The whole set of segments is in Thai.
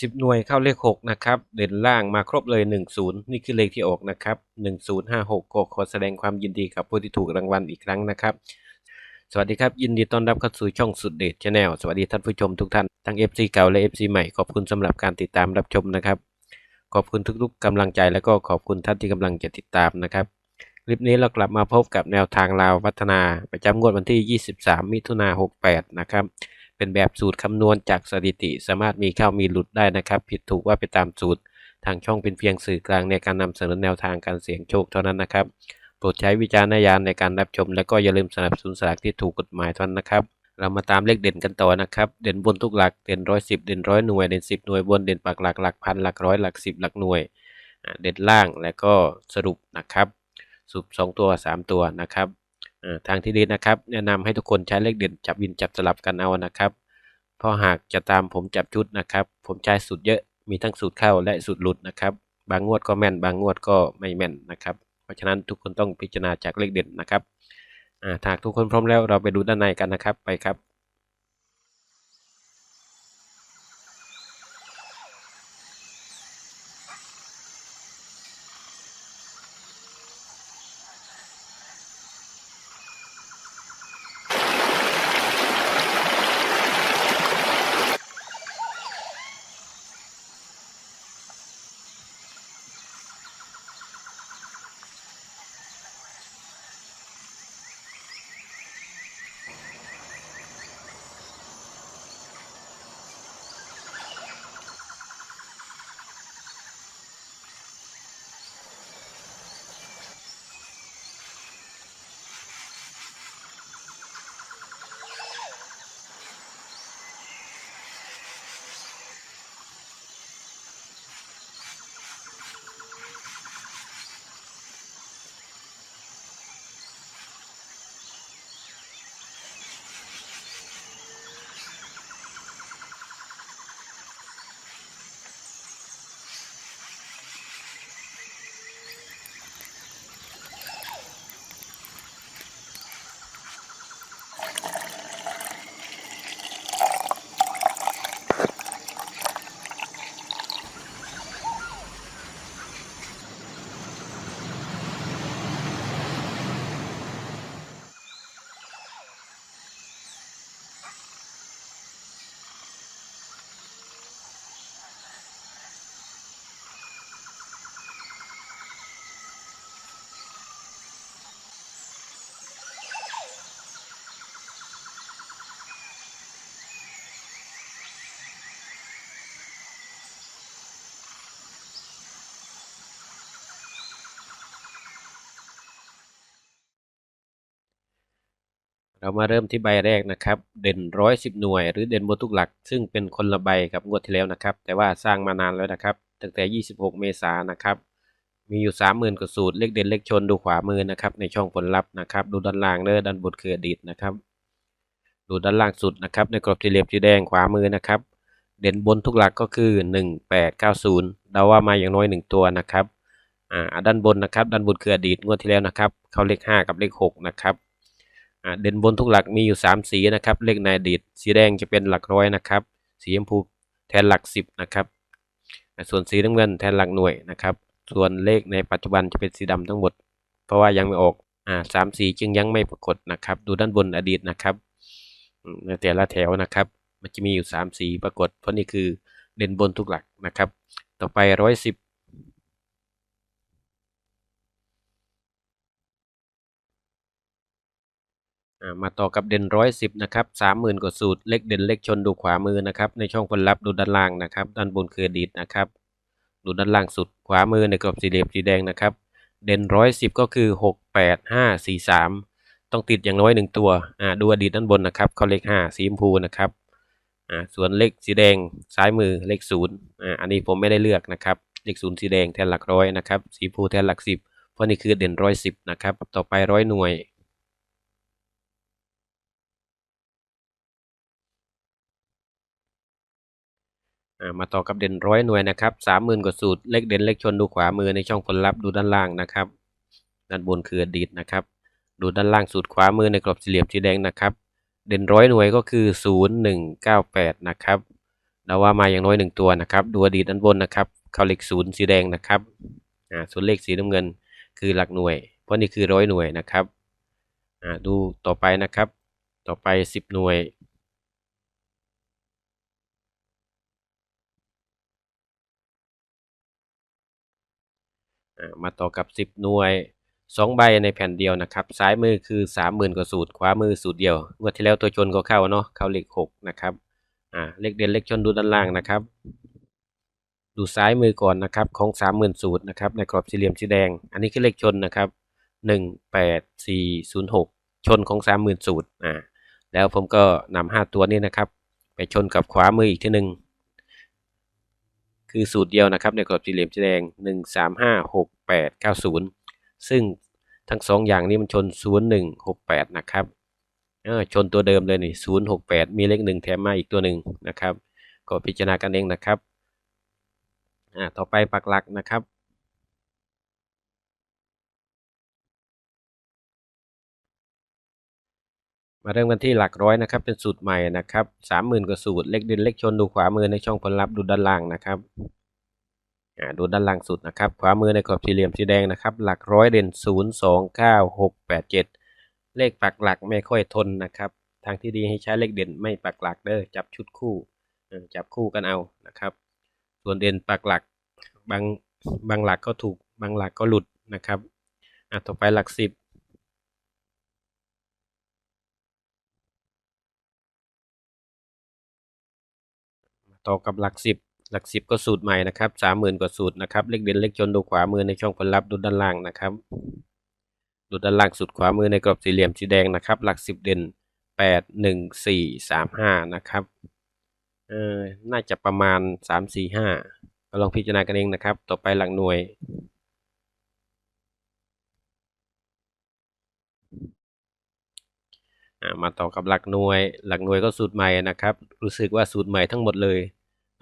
สิบหน่วยเข้าเลขหกนะครับ เด่นล่างมาครบเลยหนึ่งศูนย์นี่คือเลขที่ออกนะครับหนึ่งศูนย์ห้าหกก็ขอแสดงความยินดีกับผู้ที่ถูกรางวัลอีกครั้งนะครับ สวัสดีครับ ยินดีต้อนรับเข้าสู่ช่องสุดเดชชาแนลสวัสดีท่านผู้ชมทุกท่านทั้ง FC เก่าและ FC ใหม่ ขอบคุณสำหรับการติดตามรับชมนะครับ ขอบคุณทุกๆกำลังใจแล้วก็ขอบคุณท่านที่กำลังจะติดตามนะครับคลิปนี้เรากลับมาพบกับแนวทางลาวพัฒนาประจำงวดวันที่ 23 มิถุนา68 นะครับ เป็นแบบสูตรคำนวณจากสถิติ สามารถมีเข้ามีหลุดได้นะครับ ผิดถูกว่าไปตามสูตร ทางช่องเป็นเพียงสื่อกลางในการนำเสนอแนวทางการเสี่ยงโชคเท่านั้นนะครับ โปรดใช้วิจารณญาณในการรับชม และก็อย่าลืมสนับสนุนสลากที่ถูกกฎหมายเท่านั้นนะครับ เรามาตามเลขเด่นกันต่อนะครับ เด่นบนทุกหลัก เด่นร้อยสิบเด่นร้อยหน่วย เด่นสิบหน่วยบน เด่นปักหลักหลักพันหลักร้อยหลักสิบหลักหน่วย เด่นล่างแล้วก็สรุปนะครับ สรุปสองตัวสามตัวนะครับ ทางที่ดีนะครับ แนะนำให้ทุกคนใช้เลขเด่นจับวินจับสลับกันเอานะครับ เพราะหากจะตามผมจับชุดนะครับ ผมใช้สูตรเยอะมีทั้งสูตรเข้าและสูตรหลุดนะครับ บางงวดก็แม่น บางงวดก็ไม่แม่นนะครับ เพราะฉะนั้นทุกคนต้องพิจารณาจากเลขเด่นนะครับหากทุกคนพร้อมแล้วเราไปดูด้านในกันนะครับไปครับ เรามาเริ่มที่ใบแรกนะครับ เด่นร้อยสิบหน่วย หรือเด่นบนทุกหลัก ซึ่งเป็นคนละใบกับงวดที่แล้วนะครับ แต่ว่าสร้างมานานแล้วนะครับ ตั้งแต่ 26 เมษายนนะครับ มีอยู่ 30,000กว่าสูตร เลขเด่นเลขชนดูขวามือนะครับ ในช่องผลลัพธ์นะครับ ดูด้านล่างเด้อด้านบนคืออดีตนะครับ ดูด้านล่างสุดนะครับ ในกรอบสี่เหลี่ยมสีแดงขวามือนะครับ เด่นบนทุกหลักก็คือ 1890เดาว่ามาอย่างน้อย 1 ตัวนะครับ อ่า ด้านบนนะครับ ด้านบนคืออดีตงวดที่แล้วนะครับ เข้าเลข 5 กับเลข 6 นะครับ เด่นบนทุกหลักมีอยู่ 3 สีนะครับ เลขในอดีตสีแดงจะเป็นหลักร้อยนะครับ สีชมพูแทนหลัก 10 นะครับ ส่วนสีน้ำเงินแทนหลักหน่วยนะครับ ส่วนเลขในปัจจุบันจะเป็นสีดำทั้งหมด เพราะว่ายังไม่ออกอ่าสามสีจึงยังไม่ปรากฏนะครับ ดูด้านบนอดีตนะครับในแต่ละแถวนะครับ มันจะมีอยู่ 3 สีปรากฏ เพราะนี่คือเด่นบนทุกหลักนะครับ ต่อไป 110 มาต่อกับเด่นร้อยสิบนะครับสามหมื่นกว่าสูตร เลขเด่นเลขชนดูขวามือนะครับ ในช่องผลลัพธ์ดูด้านล่างนะครับ ด้านบนคือดีตนะครับ ดูด้านล่างสุดขวามือในกรอบสี่เหลี่ยมสีแดงนะครับ เด่นร้อยสิบก็คือหกแปดห้าสี่สามต้องติดอย่างน้อยหนึ่งตัว อ่า ดูอดีตด้านบนนะครับเขาเลขห้าสีชมพูนะครับ อ่า ส่วนเลขสีแดงซ้ายมือเลขศูนย์อ่า อันนี้ผมไม่ได้เลือกนะครับ เลขศูนย์สีแดงแทนหลักร้อยนะครับ สีชมพูแทนหลักสิบเพราะนี่คือเด่นร้อยสิบนะครับ ต่อไปร้อยหน่วย มาต่อกับเด่นร้อยหน่วยนะครับสามหมื่นกว่าสูตร เลขเด่นเลขชนดูขวามือในช่องผลลัพธ์ดูด้านล่างนะครับ ด้านบนคืออดีตนะครับ ดูด้านล่างสุดขวามือในกรอบสี่เหลี่ยมสีแดงนะครับ เด่นร้อยหน่วยก็คือศูนย์หนึ่งเก้าแปดนะครับเราว่ามาอย่างน้อยหนึ่งตัวนะครับ ดูอดีตด้านบนนะครับ เข้าเลขศูนย์สีแดงนะครับ อ่า ส่วนเลขสีน้ำเงินคือหลักหน่วย เพราะนี่คือร้อยหน่วยนะครับ อ่า ดูต่อไปนะครับ ต่อไปสิบหน่วย มาต่อกับ 10 หน่วย 2 ใบในแผ่นเดียวนะครับซ้ายมือคือ 30,000 กว่าสูตร ขวามือสูตรเดียวงวดที่แล้วตัวชนก็เข้าเนาะเข้าเลข6นะครับอ่าเลขเด่นเลขชนดูด้านล่างนะครับ ดูซ้ายมือก่อนนะครับของ 30,000 สูตรนะครับในกรอบสี่เหลี่ยมสีแดง อันนี้คือเลขชนนะครับ 18406 ชนของ 30,000 สูตรอ่าแล้วผมก็นำ5ตัวนี้นะครับ ไปชนกับขวามืออีกทีหนึ่งคือสูตรเดียวนะครับในกรอบสี่เหลี่ยมสีแดง 1 3 5 6 8 9 0 ซึ่งทั้งสองอย่างนี้มันชน 0 1 6 8 นะครับชนตัวเดิมเลยนี่0 6 8 มีเลขหนึ่งแถมมาอีกตัวหนึ่งนะครับ ก็พิจารณากันเองนะครับต่อไปปักหลักนะครับมาเริ่มกันที่หลักร้อยนะครับ เป็นสูตรใหม่นะครับสามหมื่นกว่าสูตร เลขเด่นเลขชนดูขวามือในช่องผลลัพธ์ดูด้านล่างนะครับ ดูด้านล่างสุดนะครับ ขวามือในกรอบสี่เหลี่ยมสีแดงนะครับ หลักร้อยเด่นศูนย์สองเก้าหกแปดเจ็ดเลขปักหลักไม่ค่อยทนนะครับ ทางที่ดีให้ใช้เลขเด่นไม่ปักหลักเด้อ จับชุดคู่จับคู่กันเอานะครับ ส่วนเด่นปักหลักบางบางหลักก็ถูกบางหลักก็หลุดนะครับอะต่อไปหลักสิบต่อกับหลักสิบ หลักสิบก็สูตรใหม่นะครับสามหมื่นกว่าสูตรนะครับ เลขเด่นเลขชนดูขวามือในช่องผลลัพธ์ดูด้านล่างนะครับ ดูด้านล่างสุดขวามือในกรอบสี่เหลี่ยมสีแดงนะครับ หลักสิบเด่นแปดหนึ่งสี่สามห้านะครับ เออน่าจะประมาณสามสี่ห้าก็ลองพิจารณากันเองนะครับ ต่อไปหลักหน่วยมาต่อกับหลักหน่วย หลักหน่วยก็สูตรใหม่นะครับ รู้สึกว่าสูตรใหม่ทั้งหมดเลย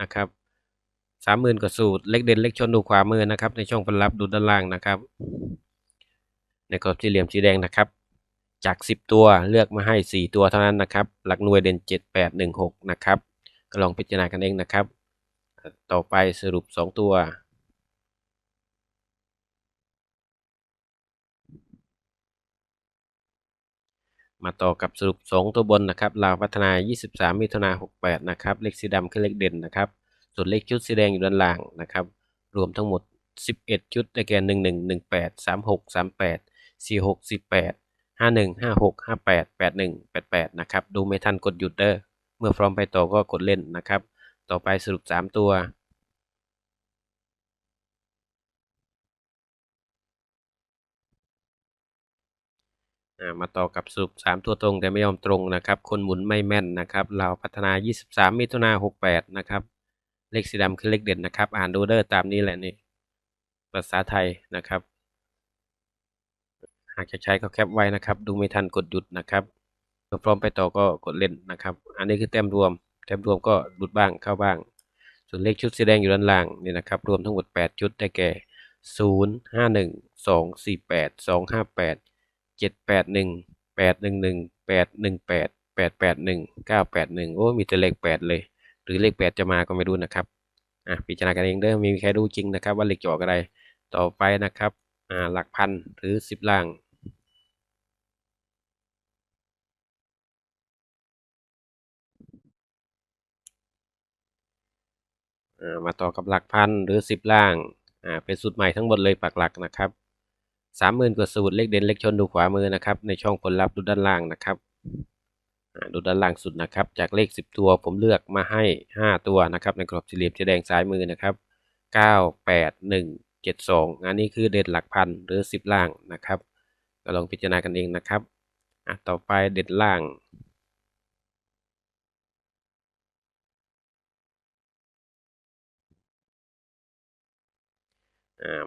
นะครับ สามหมื่นกว่าสูตร เลขเด่นเลขชนดูขวามือนะครับ ในช่องผลลัพธ์ดูด้านล่างนะครับ ในกรอบสี่เหลี่ยมสีแดงนะครับ จาก 10 ตัวเลือกมาให้ 4 ตัวเท่านั้นนะครับ หลักหน่วยเด่น 7 8 1 6 นะครับ ก็ลองพิจารณากันเองนะครับ ต่อไปสรุป 2 ตัวมาต่อกับสรุป 2 ตัวบนนะครับลาวพัฒนา 23 มิถุนา68 นะครับ เลขสีดำคือเลขเด่นนะครับ ส่วนเลขชุดสีแดงอยู่ด้านล่างนะครับ รวมทั้งหมด 11 ชุดได้แก่ 11 18 36 38 46 18 51 56 58 81 88 นะครับ ดูไม่ทันกดหยุดเด้อ เมื่อพร้อมไปต่อก็กดเล่นนะครับ ต่อไปสรุป 3 ตัวมาต่อกับสรุป 3 ตัวตรงแต่ไม่ยอมตรงนะครับ คนหมุนไม่แม่นนะครับเราพัฒนา 23 มิถุนา68 นะครับ เลขสีดำคือเลขเด่นนะครับ อ่านดูเด้อตามนี้แหละนี่ภาษาไทยนะครับ หากจะใช้ก็แคปไว้นะครับ ดูไม่ทันกดหยุดนะครับเมื่อพร้อมไปต่อก็กดเล่นนะครับ อันนี้คือแต้มรวม แต้มรวมก็หลุดบ้างเข้าบ้าง ส่วนเลขชุดสีแดงอยู่ด้านล่างนี่นะครับ รวมทั้งหมด 8 ชุดได้แก่ 0 5 1 2 4 8 2 5 8 7 8 1 8 1 1 8 1 8 8 8 1 9 8 1 โอ้ มีแต่เลข 8 เลย หรือเลข 8 จะมาก็ไม่รู้นะครับอะพิจารณากันเองเด้อมมีใครรู้จริงนะครับ ว่าเลขจะออกอะไรต่อไปนะครับอ่าหลักพันหรือ 10ล่างอ่ามาต่อกับหลักพันหรือ 10 ล่าง อ่า เป็นสูตรใหม่ทั้งหมดเลยปักหลักนะครับสามหมื่นกว่าสูตรเลขเด่นเลขชนดูขวามือนะครับ ในช่องผลลัพธ์ดูด้านล่างนะครับ ดูด้านล่างสุดนะครับ จากเลข 10 ตัวผมเลือกมาให้ 5 ตัวนะครับในกรอบสี่เหลี่ยมสีแดงซ้ายมือนะครับ 9 8 1 7 2 อันนี้คือเด่นหลักพันหรือ 10 ล่างนะครับ ก็ลองพิจารณากันเองนะครับอะต่อไปเด่นล่าง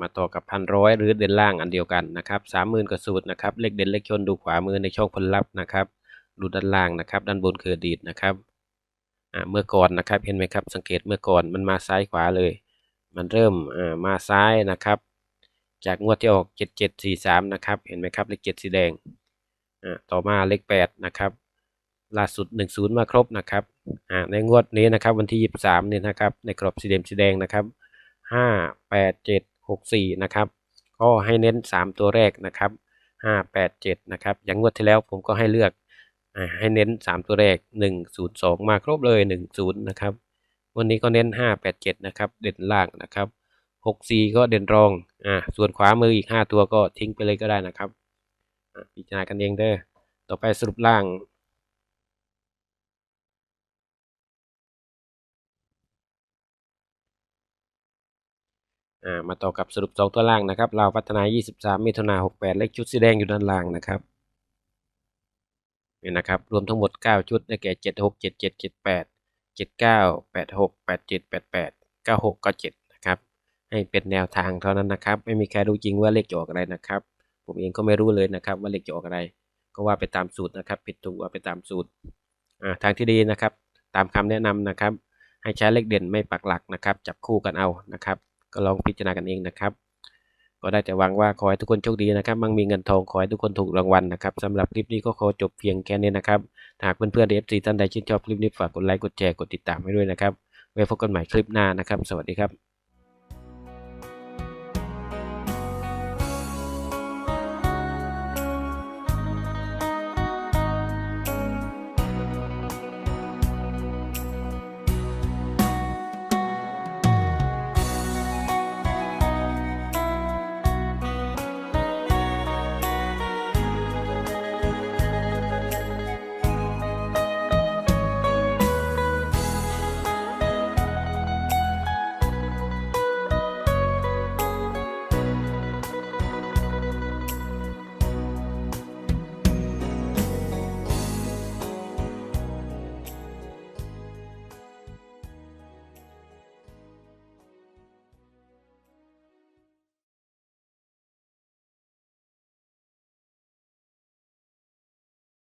มาต่อกับพันร้อยหรือเด่นล่างอันเดียวกันนะครับสามหมื่นกว่าสูตรนะครับ เลขเด่นเลขชนดูขวามือในช่องผลลัพธ์นะครับ ดูด้านล่างนะครับ ด้านบนคืออดีตนะครับเมื่อก่อนนะครับเห็นไหมครับ สังเกตเมื่อก่อนมันมาซ้ายขวาเลย มันเริ่มมาซ้ายนะครับ จากงวดที่ออกเจ็ดเจ็ดสี่สามนะครับ เห็นไหมครับเลขเจ็ดสีแดงต่อมาเลขแปดนะครับล่าสุด 10 มาครบนะครับในงวดนี้นะครับวันที่ 23เนี่ยนะครับ ในกรอบสีแดงสีแดงนะครับ 5 8 7 6 4 นะครับ ก็ให้เน้น 3 ตัวแรกนะครับ 5 8 7 นะครับ อย่างงวดที่แล้วผมก็ให้เลือก ให้เน้น 3 ตัวแรก 1 0 2 มาครบเลย 1 0 นะครับ วันนี้ก็เน้น 5 8 7 นะครับ เด่นล่างนะครับ 6 4 ก็เด่นรอง อ่า ส่วนขวามืออีก 5 ตัวก็ทิ้งไปเลยก็ได้นะครับพิจารณากันเองเด้อ ต่อไปสรุปล่างอ่ามาต่อกับสรุป 2 ตัวล่างนะครับ เราพัฒนา 23มิถุนา68 เลขชุดสีแดงอยู่ด้านล่างนะครับ นี่นะครับรวมทั้งหมด 9 ชุดได้แก่ 76 77 78 79 86 87 88 96 97นะครับให้เป็นแนวทางเท่านั้นนะครับ ไม่มีใครรู้จริงว่าเลขจะออกอะไรนะครับ ผมเองก็ไม่รู้เลยนะครับ ว่าเลขจะออกอะไร ก็ว่าไปตามสูตรนะครับ ผิดถูกว่าไปตามสูตรอ่าทางที่ดีนะครับ ตามคำแนะนำนะครับ ให้ใช้เลขเด่นไม่ปักหลักนะครับ จับคู่กันเอานะครับ ก็ลองพิจารณากันเองนะครับ ก็ได้แต่หวังว่าขอให้ทุกคนโชคดีนะครับ มั่งมีเงินทองขอให้ทุกคนถูกรางวัลนะครับสำหรับคลิปนี้ก็ขอจบเพียงแค่นี้นะครับหากเพื่อนๆเอฟซีท่านใดชื่นชอบคลิปนี้ฝากกดไลค์กดแชร์กดติดตามให้ด้วยนะครับไว้พบกันใหม่คลิปหน้านะครับ สวัสดีครับ